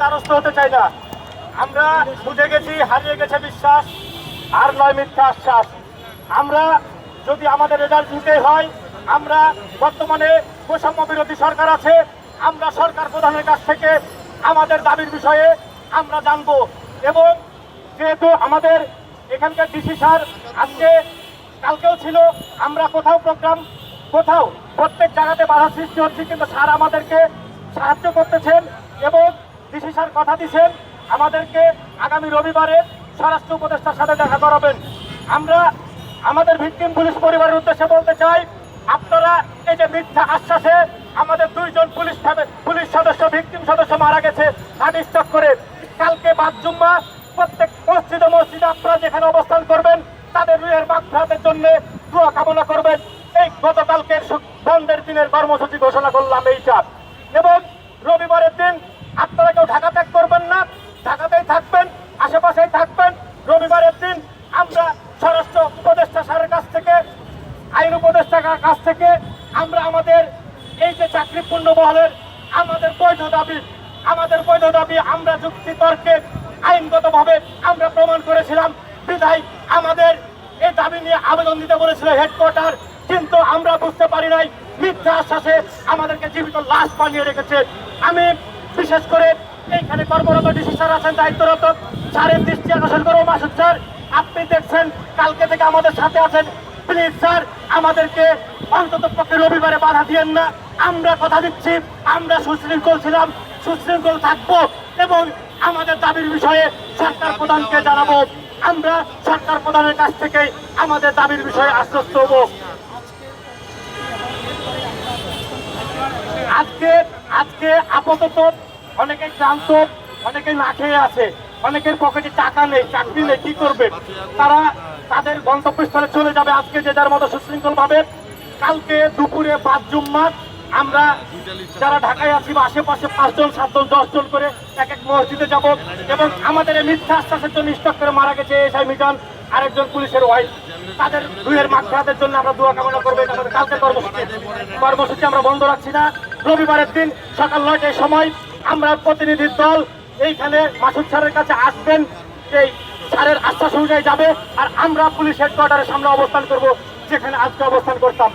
দ্বারস্থ হতে চাই না। আমরা বুঝে গেছি, হারিয়ে গেছে বিশ্বাস, আর নয় মিথ্যা আশ্বাস। আমরা যদি আমাদের রেজাল্ট নিতে হয়, আমরা বর্তমানে বৈষম্য বিরোধী সরকার আছে, আমরা সরকার প্রধানের কাছ থেকে আমাদের দাবির বিষয়ে আমরা জানব। এবং যেহেতু আমাদের এখানকার ডিসি স্যার আজকে কালকেও ছিল, আমরা কোথাও প্রোগ্রাম কোথাও প্রত্যেক জায়গাতে বাধা সৃষ্টি হচ্ছে, কিন্তু স্যার আমাদেরকে সাহায্য করতেছেন এবং ডিসি স্যার কথা দিচ্ছেন, আমাদেরকে আগামী রবিবারে স্বরাষ্ট্র উপদেষ্টার সাথে দেখা করাবেন। আমরা আমাদের ভিকটিম পুলিশ পরিবারের উদ্দেশ্যে বলতে চাই, আপনারা এই যে মিথ্যা আশ্বাসে আমাদের দুইজন পুলিশ পুলিশ সদস্য, ভিকটিম সদস্য মারা গেছে হার্ট স্ট্রোক করে কালকে বাদ জুম্মা, প্রত্যেক মসজিদে মসজিদে আপনারা যেখানে অবস্থান করবেন, তাদের রুহের মাগফিরাতের জন্য দোয়া কামনা করবেন। এই গতকালকের বন্ধের দিনের কর্মসূচি ঘোষণা করলাম এইটা। এবং রবিবারের দিন আপনারা কেউ ঢাকা ত্যাগ করবেন না ঢাকাতেই থাকবেন আশেপাশেই থাকবেন রবিবারের দিন আমরা স্বরাষ্ট্র উপদেষ্টা স্যারের কাছ থেকে আইন উপদেষ্টার কাছ থেকে আমরা আমাদের এই যে চাকরিপূর্ণ মহলের আমাদের বৈধ দাবি, আমাদের বৈধ দাবি আমরা যুক্তি তর্কে আইনগতভাবে আমরা প্রমাণ করেছিলাম। বিধায় আমাদের এই দাবি নিয়ে আবেদন দিতে বলেছিল হেডকোয়ার্টার কিন্তু আমরা বুঝতে পারি নাই, মিথ্যা আশ্বাসে আমাদেরকে জীবিত লাশ বানিয়ে রেখেছে। আমি বিশেষ করে এইখানে কর্মরত ডিসি স্যার আছেন, দায়িত্বরত স্যারের দৃষ্টি আকর্ষণ করব মাসুদ স্যার, আপনি দেখছেন, কালকে থেকে আমাদের সাথে আছেন। প্লিজ স্যার, আমাদেরকে অন্তত পক্ষে রবিবারে বাধা দিয়েন না। আমরা কথা দিচ্ছি, আমরা সুশৃঙ্খল ছিলাম, সুশৃঙ্খল থাকব এবং আমাদের দাবির বিষয়ে সরকার প্রধানকে জানাব। আমরা সরকার প্রধানের কাছ থেকে আমাদের দাবির বিষয়ে আশ্বস্ত হব। আজকে আজকে আপাতত অনেকে ক্লান্ত, অনেকে না খেয়ে আছে। অনেকের পকেটে টাকা নেই, চাকরি নেই, কি করবে? তারা তাদের গন্তব্যস্থলে চলে যাবে আজকে যে যার মতো সুশৃঙ্খল ভাবে। কালকে দুপুরে পাঁচ জুম্মা আমরা যারা ঢাকায় আছি বা আশেপাশে পাঁচজন, সাতজন, দশজন করে এক এক মসজিদে যাব এবং আমাদের এই মিথ্যা আশ্বাসের জন্য স্টক করে মারা গেছে এসআই মিজান, আরেকজন পুলিশের ওয়াইফ। তাদের রুহের মাগফিরাতের জন্য আমরা দোয়া কামনা করব কালকে কর্মসূচি। কর্মসূচি আমরা বন্ধ রাখছি না। রবিবারের দিন সকাল নয়টার সময় আমরা প্রতিনিধির দল এইখানে মাসুদ স্যারের কাছে আসবেন এই স্যারের আশ্বাস অনুযায়ী যাবে, আর আমরা পুলিশ হেডকোয়ার্টারের সামনে অবস্থান করব, যেখানে আজকে অবস্থান করতাম।